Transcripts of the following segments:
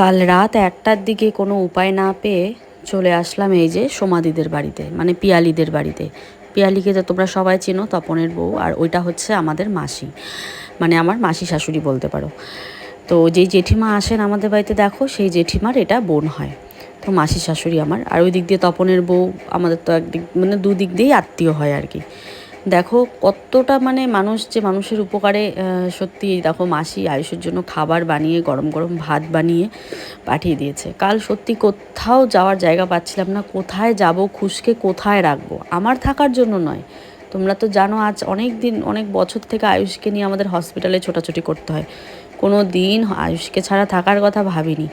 কাল রাত একটার দিকে কোনো উপায় না পেয়ে চলে আসলাম এই যে সোমাদিদের বাড়িতে মানে পিয়ালিদের বাড়িতে। পিয়ালিকে তো তোমরা সবাই চেনো তপনের বউ, আর ওইটা হচ্ছে আমাদের মাসি। মানে আমার মাসি শাশুড়ি বলতে পারো। তো যেই জেঠিমা আসেন আমাদের বাড়িতে, দেখো সেই জেঠিমার এটা বোন হয়। তো মাসি শাশুড়ি আমার। আর ওই দিক দিয়ে তপনের বউ, আমাদের তো একদিক মানে দুদিক দিয়েই আত্মীয় হয় আর কি। দেখো কতটা মানে মানুষ যে মানুষের উপকারে সত্যি দেখো মাসি আয়ুষের জন্য খাবার বানিয়ে, গরম গরম ভাত বানিয়ে পাঠিয়ে দিয়েছে। কাল সত্যি কোথাও যাওয়ার জায়গা পাচ্ছিলাম না। কোথায় যাব, খুশকে কোথায় রাখব? আমার থাকার জন্য নয়। তোমরা তো জানো আজ অনেক দিন, অনেক বছর থেকে আয়ুষকে নিয়ে আমাদের হসপিটালে ছোটাছুটি করতে হয়। কোনো দিন আয়ুষকে ছাড়া থাকার কথা ভাবিনি।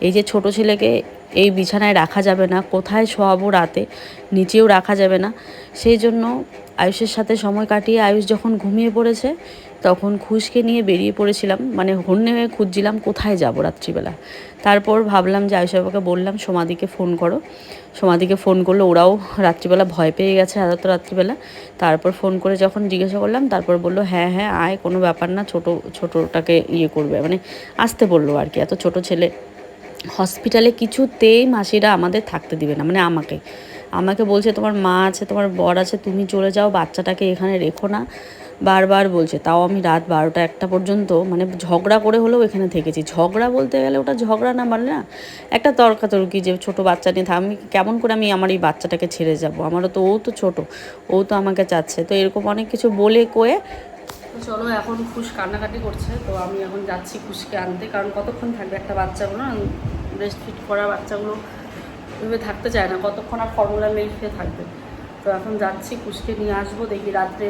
এই যে ছোট ছেলেকে এই বিছানায় রাখা যাবে না, কোথায় শোয়াবো রাতে, নিচেও রাখা যাবে না। সেই জন্য আয়ুষের সাথে সময় কাটিয়ে আয়ুষ যখন ঘুমিয়ে পড়েছে, তখন খুশকে নিয়ে বেরিয়ে পড়েছিলাম মানে হন্যে হয়ে খুঁজছিলাম কোথায় যাব রাত্রিবেলা। তারপর ভাবলাম যে আয়ুষ বাবাকে বললাম, সোমাদিকে ফোন করো। সোমাদিকে ফোন করল, ওরাও রাত্রিবেলা ভয় পেয়ে গেছে এত রাত্রিবেলা। তারপর ফোন করে যখন জিজ্ঞাসা করলাম, তারপর বলল হ্যাঁ হ্যাঁ আয়, কোনো ব্যাপার না, ছোট, ছোটোটাকে ইয়ে করবে। মানে আসতে বলল আর কি, এত ছোট ছেলে। হসপিটালে কিছুতেই মাসিরা আমাদের থাকতে দিবে না মানে আমাকে। আমাকে বলছে, তোমার মা আছে, তোমার বর আছে, তুমি চলে যাও, বাচ্চাটাকে এখানে রেখো না। বারবার বলছে, তাও আমি রাত বারোটা একটা পর্যন্ত মানে ঝগড়া করে হলেও এখানে থেকেছি। ঝগড়া বলতে গেলে ওটা ঝগড়া না মানে না, একটা তর্কাতর্কি যে ছোটো বাচ্চা নিয়ে থাক- আমি কেমন করে আমি আমার এই বাচ্চাটাকে ছেড়ে যাব? আমারও তো, ও তো ছোট, ও তো আমাকে চাচ্ছে। তো এরকম অনেক কিছু বলে কয়ে চলো, এখন খুশ কান্নাকাটি করছে, তো আমি এখন যাচ্ছি খুশকে আনতে, কারণ কতক্ষণ থাকবে একটা বাচ্চাগুলো? ব্রেস্ট ফিট করা বাচ্চাগুলো এভাবে থাকতে চায় না, কতক্ষণ আর ফর্মুলা মিল্ক থাকবে। তো এখন যাচ্ছি খুশকে নিয়ে আসব, দেখি রাত্রে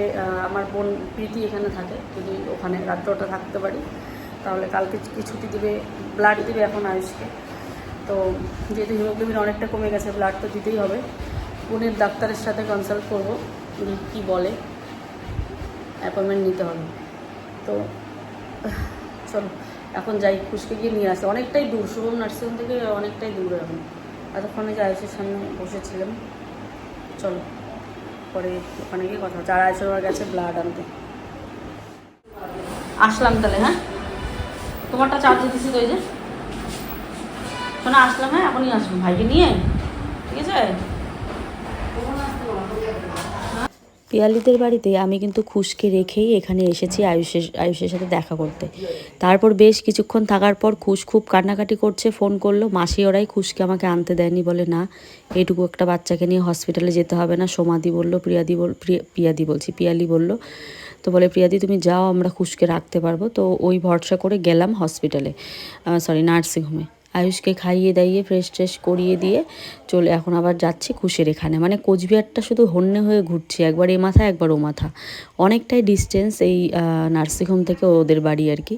আমার বোন প্রীতি এখানে থাকে, যদি ওখানে রাত্রে ওটা থাকতে পারি, তাহলে কালকে কি ছুটি দিবে ব্লাড দিবে এখন আয়ুষকে। তো যেহেতু হিমোগ্লোবিন অনেকটা কমে গেছে ব্লাড তো দিতেই হবে। বোনের ডাক্তারের সাথে কনসাল্ট করব কী বলে। অ্যাপয়েন্টমেন্ট নিতে হবে। তো, চলো, এখন যাই খুশকে গিয়ে নিয়ে আসতে অনেকটাই দূর শুভম নার্সিংহোম থেকে অনেকটাই দূর এখন। এতক্ষণে যে আয়ুষের সামনে বসেছিলাম। চলো, পরে ওখানে গিয়ে কথা হচ্ছে। আর আয়ুষ আমার গেছে ব্লাড আনতে। আসলাম তাহলে হ্যাঁ? তোমারটা চার্জে দিছি তো এই যে। শোনা, আসলাম হ্যাঁ? এখনই আসব। ভাইকে নিয়ে? ঠিক আছে? পিয়ালিদের বাড়িতে আমি কিন্তু খুশকে রেখেই এখানে এসেছি আয়ুষের আয়ুষের সাথে দেখা করতে। তারপর বেশ কিছুক্ষণ থাকার পর খুশ খুব কান্নাকাটি করছে, ফোন করল, মাসি, ওরাই খুশকে আমাকে আনতে দেয়নি। বলে, না, এটুকু একটা বাচ্চাকে নিয়ে হসপিটালে যেতে হবে না। সোমাদি বলল, প্রিয়াদি বল, প্রিয়া- পিয়াদি বলছি, পিয়ালি বলল, তো বলে, প্রিয়াদি, তুমি যাও, আমরা খুশকে রাখতে পারব। তো ওই ভরসা করে গেলাম হসপিটালে সরি নার্সিংহোমে আয়ুষকে খাইয়ে দাইয়ে ফ্রেশ ট্রেশ করিয়ে দিয়ে চলে, এখন আবার যাচ্ছি খুশের এখানে। মানে কোচবিহারটা শুধু হন্যে হয়ে ঘুরছি, একবার এ মাথা, একবার ও মাথা। অনেকটাই ডিস্টেন্স এই নার্সিংহোম থেকে ওদের বাড়ি আর কি।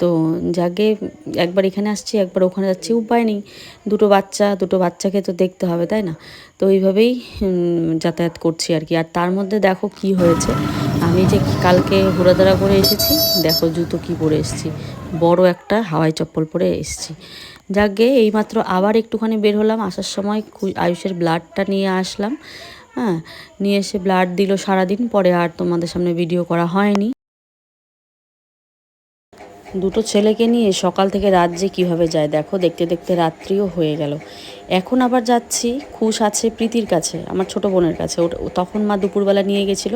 তো যাকে একবার এখানে আসছি, একবার ওখানে যাচ্ছি, উপায় নেই। দুটো বাচ্চা, দুটো বাচ্চাকে তো দেখতে হবে, তাই না? তো এইভাবেই যাতায়াত করছি আর কি। আর তার মধ্যে দেখো কি হয়েছে। আমি যে কালকে ঘোরাদারা করে এসেছি, দেখো জুতো কি পরে এসেছি। বড় একটা হাওয়াই চপ্পল পরে এসেছি। যাকে এইমাত্র আবার একটুখানি বের হলাম, আসার সময় আয়ুষের ব্লাডটা নিয়ে আসলাম। হ্যাঁ নিয়ে এসে ব্লাড দিল সারাদিন, পরে আর তোমাদের সামনে ভিডিও করা হয়নি। দুটো ছেলেকে নিয়ে সকাল থেকে রাত যে কীভাবে যায়, দেখো, দেখতে দেখতে রাত্রিও হয়ে গেল। এখন আবার যাচ্ছি, খুশ আছে প্রীতির কাছে, আমার ছোট বোনের কাছে। ওটা তখন মা দুপুরবেলা নিয়ে গেছিল।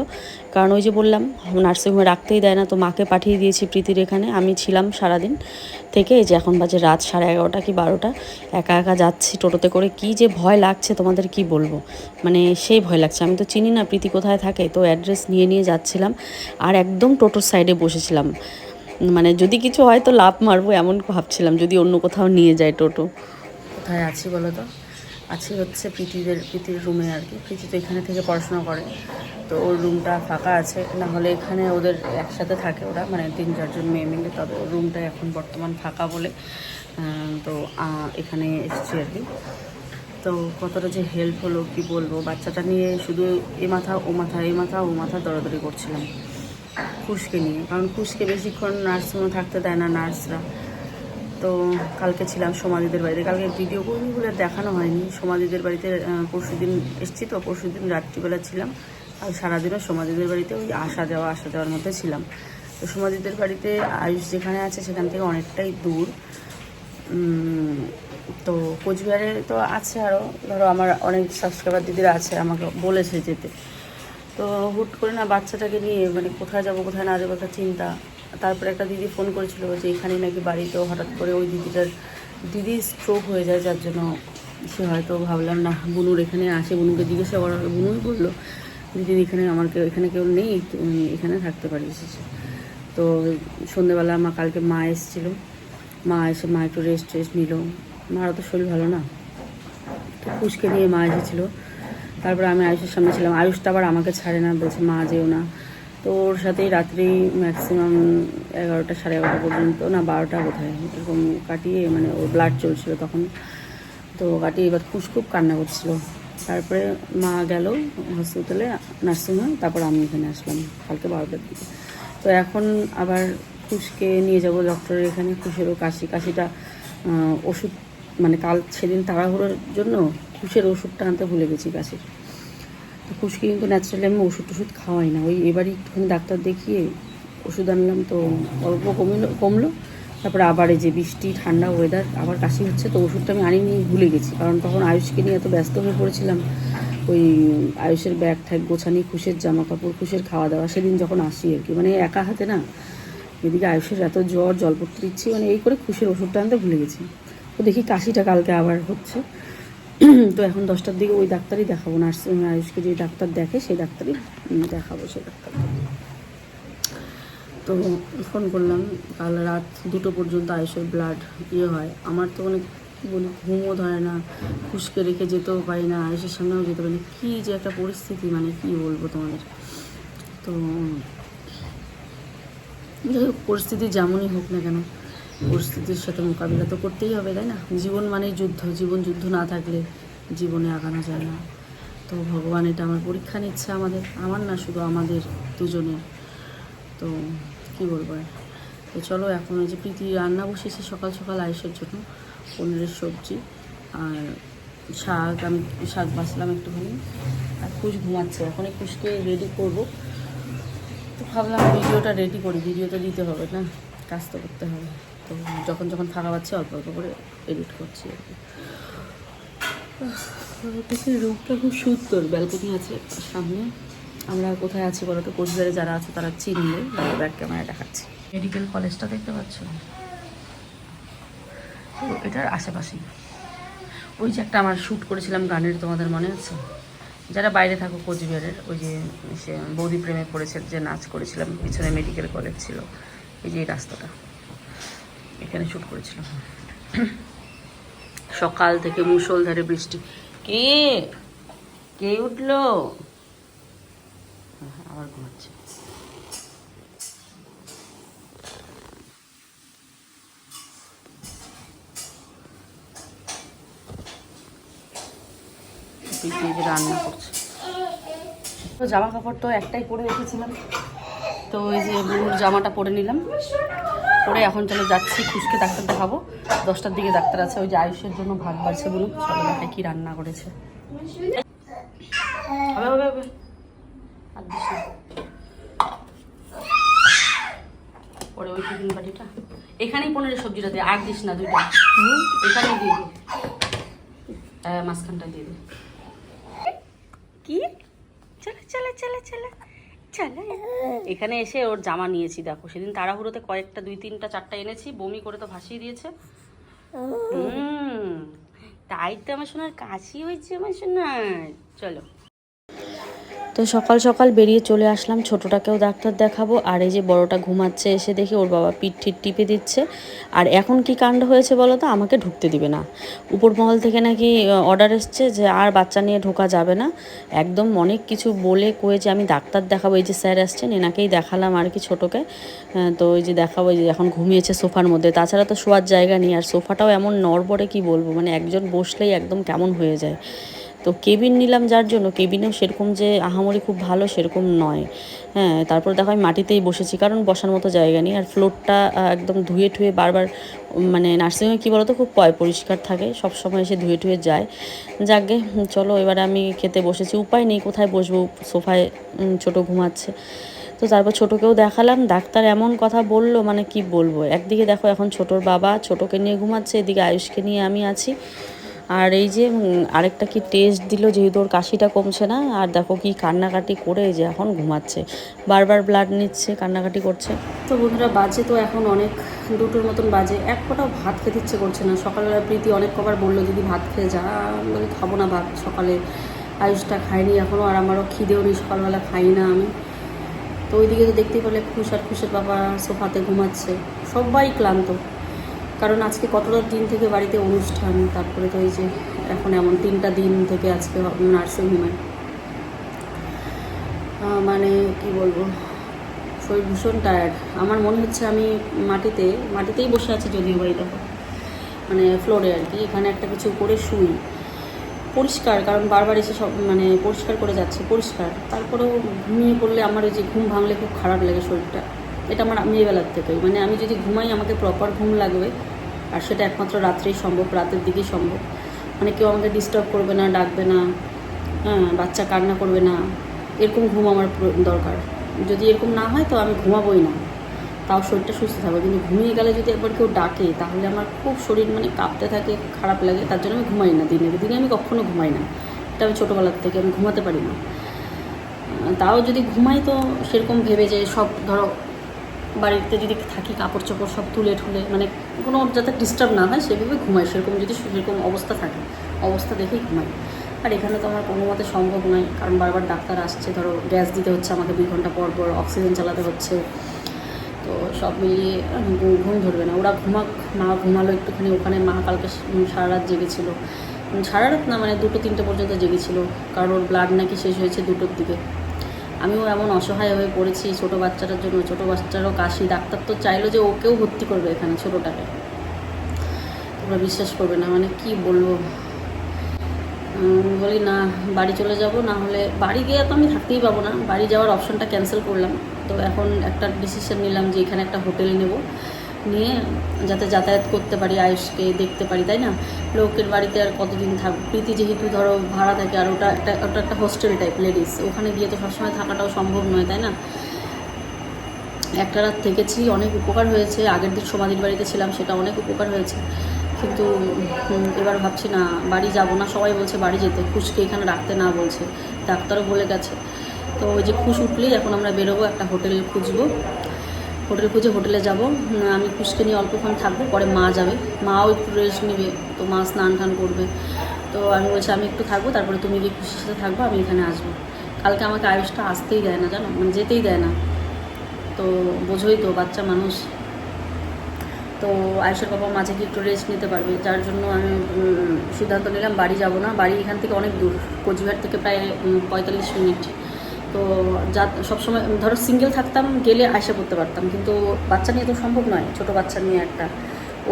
কারণ ওই যে বললাম, নার্সিংহোমে রাখতেই দেয় না, তো মাকে পাঠিয়ে দিয়েছি প্রীতির এখানে। আমি ছিলাম সারাদিন থেকে যে এখন বাজে রাত সাড়ে এগারোটা কি বারোটা, একা একা যাচ্ছি টোটোতে করে। কি যে ভয় লাগছে, তোমাদের কি বলব? মানে সেই ভয় লাগছে। আমি তো চিনি না প্রীতি কোথায় থাকে, তো অ্যাড্রেস নিয়ে নিয়ে যাচ্ছিলাম। আর একদম টোটোর সাইডে বসেছিলাম। মানে যদি কিছু হয় তো লাভ মারবো এমন ভাবছিলাম, যদি অন্য কোথাও নিয়ে যায় টোটো। কোথায় আছি বলো তো? আছি হচ্ছে প্রীতিদের, প্রীতির রুমে আর কি। প্রীতি তো এখানে থেকে পড়াশোনা করে। তো ওর রুমটা ফাঁকা আছে। না হলে এখানে ওদের একসাথে থাকে ওরা মানে তিন চারজন মেয়ে মিলে। তবে ওর রুমটা এখন বর্তমান ফাঁকা বলে তো এখানে এসেছি আর কি। তো কতটা যে হেল্প হলো, কি বলব? বাচ্চাটা নিয়ে শুধু এ মাথা, ও মাথা, এ মাথা, ও মাথা দৌড়াদৌড়ি করছিলাম। খুশকে নিয়ে। কারণ খুশকে বেশিক্ষণ নার্সিংহোমে থাকতে দেয় না নার্সরা তো কালকে ছিলাম সোমাদিদের বাড়িতে। কালকে ভিডিও বলে দেখানো হয়নি। সোমাদিদের বাড়িতে পরশু দিন এসছি তো পরশু দিন রাত্রিবেলা ছিলাম। আর সারাদিনও সোমাদিদের বাড়িতে ওই আসা যাওয়া, আসা যাওয়ার মধ্যে ছিলাম। তো সোমাদিদের বাড়িতে আয়ুষ যেখানে আছে সেখান থেকে অনেকটাই দূর। তো কোচবিহারে তো আছে আরও ধরো আমার অনেক সাবস্ক্রাইবার দিদিরা আছে, আমাকে বলেছে যেতে। তো হুট করে না বাচ্চাটাকে নিয়ে মানে কোথায় যাব, কোথায় না যাব একটা চিন্তা। তারপরে একটা দিদি ফোন করেছিল যে এখানে নাকি বাড়িতেও হঠাৎ করে ওই দিদিটার দিদি স্ট্রোক হয়ে যায়, যার জন্য সে হয়তো ভাবলাম, না, বুনুর এখানে আসে বুনুকে জিজ্ঞাসা করা হলো। বুনুই বলল, দিদি, এখানে আমার কেউ, এখানে কেউ নেই, তুমি এখানে থাকতে পারিস তো সন্ধেবেলা আমার কালকে মা এসেছিল। মা এসে, মা একটু রেস্ট টেস্ট নিল। মারও তো শরীর ভালো না। তো পুষকে নিয়ে মা এসেছিল। তারপরে আমি আয়ুষের সামনে ছিলাম। আয়ুষটা আবার আমাকে ছাড়ে না, বলছে, মা, যেও না। তো ওর সাথেই রাত্রি ম্যাক্সিমাম এগারোটা, সাড়ে এগারোটা পর্যন্ত, না, বারোটা কোথায় এরকম কাটিয়ে মানে ওর ব্লাড চলছিল তখন। তো কাটিয়ে এবার খুশ খুব কান্না করছিল। তারপরে মা গেল হসপিটালে নার্সিংহোমে তারপর আমি এখানে আসলাম, কালকে বারোটার দিকে। তো এখন আবার খুশকে নিয়ে যাব ডক্টরের এখানে, খুশেরও কাশি, কাশিটা ওষুধ মানে কাল সেদিন তাড়াহুড়োর জন্য খুশের ওষুধটা আনতে ভুলে গেছি কাশির তো খুশকি কিন্তু ন্যাচারালি আমি ওষুধ টষুধ খাওয়াই না। ওই এবারই একটুখানি ডাক্তার দেখিয়ে ওষুধ আনলাম তো অল্প কমিল, কমলো। তারপরে আবার এই যে বৃষ্টি, ঠান্ডা ওয়েদার আবার কাশি হচ্ছে, তো ওষুধটা আমি আনিনি ভুলে গেছি। কারণ তখন আয়ুষকে নিয়ে এত ব্যস্ত হয়ে পড়েছিলাম। ওই আয়ুষের ব্যাগ ঠ্যাগ গোছানি, খুশের জামা কাপড় খুশের খাওয়া দাওয়া সেদিন যখন আসি আর কি। মানে একা হাতে না, এদিকে আয়ুষের এত জ্বর জল পড়তে দিচ্ছি মানে এই করে খুশের ওষুধটা আনতে ভুলে গেছি। তো দেখি কাশিটা কালকে আবার হচ্ছে। তো এখন দশটার দিকে ওই ডাক্তারই দেখাবো, নার্সিং আয়ুষকে যে ডাক্তার দেখে সেই ডাক্তারই দেখাবো সেই ডাক্তার। তো ফোন করলাম, কাল রাত দুটো পর্যন্ত আয়ুষের ব্লাড ইয়ে হয়। আমার তো মানে কী বলি, ঘুমও ধরে না, খুশকে রেখে যেতেও পারি না, আয়ুষের সামনেও যেতে পারি না। কী যে একটা পরিস্থিতি মানে কী বলব তোমাদের? তো যাই হোক, পরিস্থিতি যেমনই হোক না কেন পরিস্থিতির সাথে মোকাবিলা তো করতেই হবে, তাই না? জীবন মানেই যুদ্ধ, জীবন যুদ্ধ না থাকলে জীবনে আগানো যায় না। তো ভগবান এটা আমার পরীক্ষা নিচ্ছে আমাদের, আমার না, শুধু আমাদের দুজনের। তো কী বলব তো চলো, এখন যে প্রীতি রান্না বসেছে সকাল সকাল আয়ুষের জন্য, পনিরের সবজি আর শাক, আমি শাক বাছলাম একটুখানি। আর খুশ ঘুমাচ্ছে, এখন কুশকে রেডি করব। তো ভাবলাম ভিডিওটা রেডি করি ভিডিও তো দিতে হবে না, কাজ তো করতে হবে। তো যখন যখন ফাঁকা পাচ্ছি অল্প অল্প করে এডিট করছি আর কি। রুমটা খুব সুন্দর ব্যালকনি আছে সামনে। আমরা কোথায় আছি বলো তো? কোচবিহারে যারা আছে তারা চিনবে ব্যাক ক্যামেরা দেখাচ্ছি। মেডিকেল কলেজটা দেখতে পাচ্ছ? তো এটার আশেপাশেই ওই যে একটা আমার শ্যুট করেছিলাম গানের, তোমাদের মনে আছে? যারা বাইরে থাকো কোচবিহারের, ওই যে সে বৌদি প্রেমে পড়েছে, যে নাচ করেছিলাম, পিছনে মেডিকেল কলেজ ছিল। এই যে এই রাস্তাটা। এখানে শ্যুট করেছিলাম। সকাল থেকে মুষলধারে বৃষ্টি। কে? কে উঠল? আবার ঘুমাচ্ছে। রান্না করছে। তো জামা কাপড় তো একটাই পরে রেখেছিলাম। তো ওই যে জামাটা পরে নিলাম। পরে এখন চলে যাচ্ছি খুশকে ডাক্তার দেখাবো। দশটার দিকে ডাক্তার আছে ওই যে আয়ুষের জন্য ভাত বাড়ছে বলুন। চলো দেখাই কি রান্না করেছে। হবে হবে হবে আর পরে ওই টিফিন বাটিটা। এখানেই পনেরো সবজিটা দিয়ে আর দিস না দুইটা। এখানেই দিয়ে দে। মাঝখানটা দিয়ে দে। কি? চলে চলে চলে চলে। চলে এখানে এসে ওর জামা নিয়েছি দেখো। সেদিন তাড়াহুড়োতে কয়েকটা দুই তিনটা চারটা এনেছি বমি করে তো ভাসিয়ে দিয়েছে। হুম তাই তো আমার শোনার কাশি হয়েছে আমার শোনার চলো। তো সকাল সকাল বেরিয়ে চলে আসলাম, ছোটোটাকেও ডাক্তার দেখাবো। আর এই যে বড়টা ঘুমাচ্ছে, এসে দেখি ওর বাবা পিঠ টিপে দিচ্ছে। আর এখন কি কাণ্ড হয়েছে বলো তো, আমাকে ঢুকতে দিবে না। উপর মহল থেকে নাকি অর্ডার এসছে যে আর বাচ্চা নিয়ে ঢোকা যাবে না। একদম অনেক কিছু বলে কয়ে যে আমি ডাক্তার দেখাবো। এই যে স্যার আসছেন, এনাকেই দেখালাম আর কি ছোটোকে। তো ওই যে দেখাবো যে এখন ঘুমিয়েছে সোফার মধ্যে। তাছাড়া তো শোয়ার জায়গা নেই, আর সোফাটাও এমন নড়বড়ে কি বলব? মানে একজন বসলেই একদম কেমন হয়ে যায়। তো কেবিন নিলাম যার জন্য। কেবিনেও সেরকম যে আহামরি খুব ভালো সেরকম নয়। হ্যাঁ তারপর দেখো আমি মাটিতেই বসেছি, কারণ বসার মতো জায়গা নেই। আর ফ্লোরটা একদম ধুয়ে ঠুয়ে বারবার মানে নার্সিংহোমে কী বলতো, খুব পয়, পরিষ্কার থাকে। সব সময় এসে ধুয়ে ঠুয়ে যায়। যাকে চলো, এবারে আমি খেতে বসেছি। উপায় নেই, কোথায় বসবো? সোফায় ছোট ঘুমাচ্ছে। তো তারপর ছোটোকেও দেখালাম। ডাক্তার এমন কথা বলল মানে কি বলব? একদিকে দেখো এখন ছোটোর বাবা, ছোটোকে নিয়ে ঘুমাচ্ছে, এদিকে আয়ুষকে নিয়ে আমি আছি। আর এই যে আরেকটা কি টেস্ট দিল যেহেতু ওর কাশিটা কমছে না, আর দেখো কি কান্নাকাটি করে যে এখন ঘুমাচ্ছে। বারবার ব্লাড নিচ্ছে, কান্নাকাটি করছে। তো বন্ধুরা, বাজে তো এখন অনেক, দুটোর মতন বাজে। এক ফোঁটাও ভাত খেতে ইচ্ছে করছে না। সকালবেলা প্রীতি অনেক কবার বলল যদি ভাত খেয়ে যা। বলি, খাব না ভাত সকালে। আয়ুষটা খাইনি এখনও আর আমারও খিদেও নেই, সকালবেলা খাই না আমি। তো ওইদিকে তো দেখতেই পেলে খুশ আর খুশের বাবা সোফাতে ঘুমাচ্ছে। সবাই ক্লান্ত। কারণ আজকে কতটা দিন থেকে বাড়িতে অনুষ্ঠান, তারপরে তো এই যে এখন এমন তিনটা দিন থেকে আজকে নার্সিং হোমে মানে কি বলব, শরীর ভীষণ টায়ার্ড আমার মনে হচ্ছে আমি মাটিতে, মাটিতেই বসে আছি যদিও বাড়ি দেখো মানে ফ্লোরে আর কি, এখানে একটা কিছু করে শুই। পরিষ্কার, কারণ বারবার এসে সব মানে পরিষ্কার করে যাচ্ছে, পরিষ্কার। তারপরেও ঘুমিয়ে পড়লে আমার ওই যে ঘুম ভাঙলে খুব খারাপ লাগে শরীরটা। এটা আমার মেয়েবেলার থেকেই মানে আমি যদি ঘুমাই আমাকে প্রপার ঘুম লাগবে আর সেটা একমাত্র রাত্রেই সম্ভব, রাতের দিকেই সম্ভব। মানে কেউ আমাকে ডিস্টার্ব করবে না, ডাকবে না হ্যাঁ বাচ্চা কান্না করবে না, এরকম ঘুম আমার দরকার। যদি এরকম না হয় তো আমি ঘুমাবোই না। তাও শরীরটা সুস্থ থাকবে। কিন্তু ঘুমিয়ে গেলে যদি একবার কেউ ডাকে, তাহলে আমার খুব শরীর মানে কাঁপতে থাকে, খারাপ লাগে, তার জন্য আমি ঘুমাই না দিনে। দিনে আমি কখনো ঘুমাই না। এটা আমি ছোটোবেলার থেকে, আমি ঘুমাতে পারি না। তাও যদি ঘুমাই তো সেরকম ভেবে যে সব ধরো বাড়িতে যদি থাকি, কাপড় চোপড় সব তুলে ঠুলে মানে কোনো যাতে ডিস্টার্ব না হয়, সেভাবে ঘুমাই। সেরকম যদি সেরকম অবস্থা থাকে, অবস্থা দেখেই ঘুমাই। আর এখানে তো আমার কোনো মতে সম্ভব নয়, কারণ বারবার ডাক্তার আসছে, ধরো গ্যাস দিতে হচ্ছে আমাকে দুই ঘণ্টা পর পর, অক্সিজেন চালাতে হচ্ছে। তো সব মিলিয়ে ঘুম ঘুম ধরবে না। ওরা ঘুমাক মা ঘুমালো একটুখানি, ওখানে মা কালকে সারা রাত জেগেছিল। সারা রাত না মানে দুটো, তিনটে পর্যন্ত জেগেছিল, কারণ ওর ব্লাড নাকি শেষ হয়েছে দুটোর দিকে। আমিও এমন অসহায় হয়ে পড়েছি, ছোটো বাচ্চাটার জন্য, ছোটো বাচ্চারও কাশি। ডাক্তার তো চাইলো যে ওকেও ভর্তি করবে এখানে ছোটোটাকে। তোমরা বিশ্বাস করবে না মানে কি বলব? বলি না, বাড়ি চলে যাব, না হলে বাড়ি গিয়ে তো আমি থাকতেই পাবো না। বাড়ি যাওয়ার অপশনটা ক্যান্সেল করলাম। তো এখন একটা ডিসিশন নিলাম যে এখানে একটা হোটেল নেব। নিয়ে যাতে যাতায়াত করতে পারি, আয়ুষকে দেখতে পারি, তাই না? লোকের বাড়িতে আর কতদিন থাক, প্রীতি যেহেতু ধরো ভাড়া থাকে, আর ওটা একটা ওটা একটা হোস্টেল টাইপ লেডিস ওখানে গিয়ে তো সবসময় থাকাটাও সম্ভব নয়, তাই না? একটা রাত থেকেছি, অনেক উপকার হয়েছে, আগের দিন সমাধির বাড়িতে ছিলাম, সেটা অনেক উপকার হয়েছে। কিন্তু এবার ভাবছি না, বাড়ি যাব না, সবাই বলছে বাড়ি যেতে, খুশকে এখানে রাখতে না বলছে, ডাক্তারও বলে গেছে। তো ওই যে খুশ উঠলেই এখন আমরা বেরোবো, একটা হোটেল খুঁজবো। হোটেল খুঁজে হোটেলে যাব। আমি খুশকে নিয়ে অল্পক্ষণ থাকব, পরে মা যাবে। মাও একটু রেস্ট নেবে, তো মা স্নান টান করবে। তো আমি বলছি, আমি একটু থাকব, তারপরে তুমি গিয়ে খুশির সাথে থাকব, আমি এখানে আসব। কালকে আমাকে আয়ুষটা আসতেই দেয় না, জানো? মানে যেতেই দেয় না। তো বোঝোই তো, বাচ্চা মানুষ। তো আয়ুষের বাবা মাঝে কি একটু রেস্ট নিতে পারবে। যার জন্য আমি সিদ্ধান্ত নিলাম, বাড়ি যাব না। বাড়ি এখান থেকে অনেক দূর, কোচবিহার থেকে প্রায় পঁয়তাল্লিশ মিনিট। তো যা সবসময় ধরো সিঙ্গেল থাকতাম, গেলে আয়সা করতে পারতাম, কিন্তু বাচ্চা নিয়ে তো সম্ভব নয়, ছোট বাচ্চা নিয়ে একটা।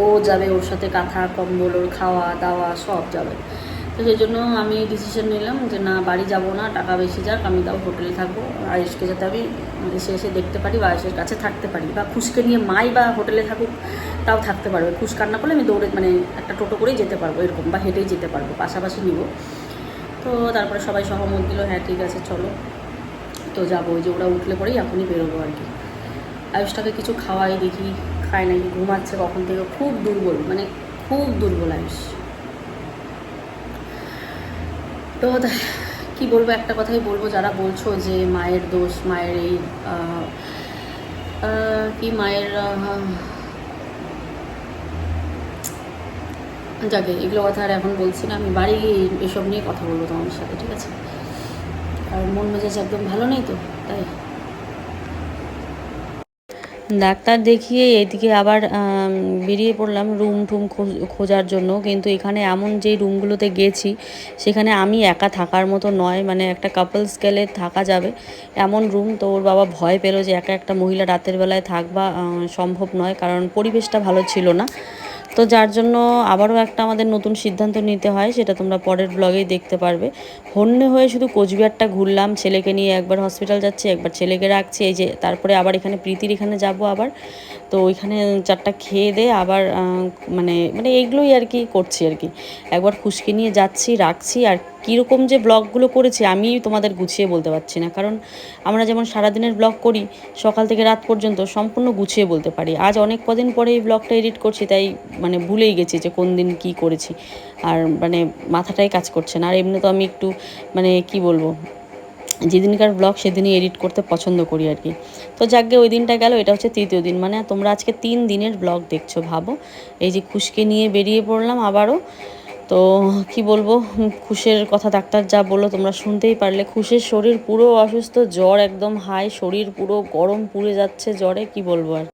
ও যাবে ওর সাথে কাঁথা, কম্বল, ওর খাওয়া, দাওয়া, সব যাবে। তো সেই জন্য আমি ডিসিশন নিলাম যে না, বাড়ি যাব না, টাকা বেশি যাক, আমি তাও হোটেলে থাকব। আয়ুষকে যাতে আমি এসে এসে দেখতে পারি বা আয়ুষের কাছে থাকতে পারি, বা খুশকে নিয়ে মাই বা হোটেলে থাকুক, তাও থাকতে পারবে। খুশ কান্না করলে আমি দৌড়ে মানে একটা টোটো করেই যেতে পারব, এরকম, বা হেঁটেই যেতে পারব, পাশাপাশি নিব। তো তারপরে সবাই সহমত দিল হ্যাঁ ঠিক আছে, চলো। তো যাব, ওই যে ওরা উঠলে পরেই এখনই বেরোবো আর কি। আয়ুষটাকে কিছু খাওয়াই দেখি, খায় নাকি, ঘুমাচ্ছে কখন থেকে, খুব দুর্বল মানে খুব দুর্বল আয়ুষ। তো কি বলব, একটা কথাই বলব, যারা বলছো যে মায়ের দোষ, মায়ের এই কি মায়ের যাকে এগুলো কথা আর এখন বলছি না, আমি বাড়ি গিয়ে এসব নিয়ে কথা বলব তোমার সাথে, ঠিক আছে? আর মন মেজাজ একদম ভালো নেই তো, তাই। ডাক্তার দেখিয়ে এদিকে আবার বেরিয়ে পড়লাম রুম টুম খোঁজ- খোঁজার জন্য। কিন্তু এখানে এমন যেই রুমগুলোতে গেছি, সেখানে আমি একা থাকার মতো নয় মানে একটা কাপলস গেলে থাকা যাবে। এমন রুম তো ওর বাবা ভয় পেল যে একা একটা মহিলা রাতের বেলায় থাকবা সম্ভব নয়, কারণ পরিবেশটা ভালো ছিল না। তো যার জন্য আবারও একটা আমাদের নতুন সিদ্ধান্ত নিতে হয়, সেটা তোমরা পরের ব্লগেই দেখতে পারবে। হন্যে হয়ে শুধু কোচবিহারটা ঘুরলাম, ছেলেকে নিয়ে একবার হসপিটাল যাচ্ছি, একবার ছেলেকে রাখছি, এই যে তারপরে আবার এখানে প্রীতির এখানে যাব আবার। তো ওইখানে চারটা খেয়ে দে, আবার মানে মানে এইগুলোই আর কি করছি আর কি। একবার খুশকি নিয়ে যাচ্ছি, রাখছি আর কীরকম যে ব্লগগুলো করেছি আমি তোমাদের গুছিয়ে বলতে পারছি না। কারণ আমরা যেমন সারাদিনের ব্লগ করি, সকাল থেকে রাত পর্যন্ত সম্পূর্ণ গুছিয়ে বলতে পারি। আজ অনেক কদিন পরে এই ব্লগটা এডিট করছি, তাই মানে ভুলেই গেছি যে কোন দিন কী করেছি। আর মানে মাথাটাই কাজ করছে না। আর এমনি তো আমি একটু মানে কি বলব, যেদিনকার ব্লগ সেদিনই এডিট করতে পছন্দ করি আর কি। তো যাকে ওই দিনটা গেল, এটা হচ্ছে তৃতীয় দিন। মানে তোমরা আজকে তিন দিনের ব্লগ দেখছ, ভাবো। এই যে খুশকে নিয়ে বেরিয়ে পড়লাম আবারও। তো কি বলব, খুশের কথা ডাক্তার যা বলল তোমরা শুনতেই পারলে। খুশের শরীর পুরো অসুস্থ, জ্বর একদম হাই শরীর পুরো গরম পুড়ে যাচ্ছে জ্বরে, কি বলব আর।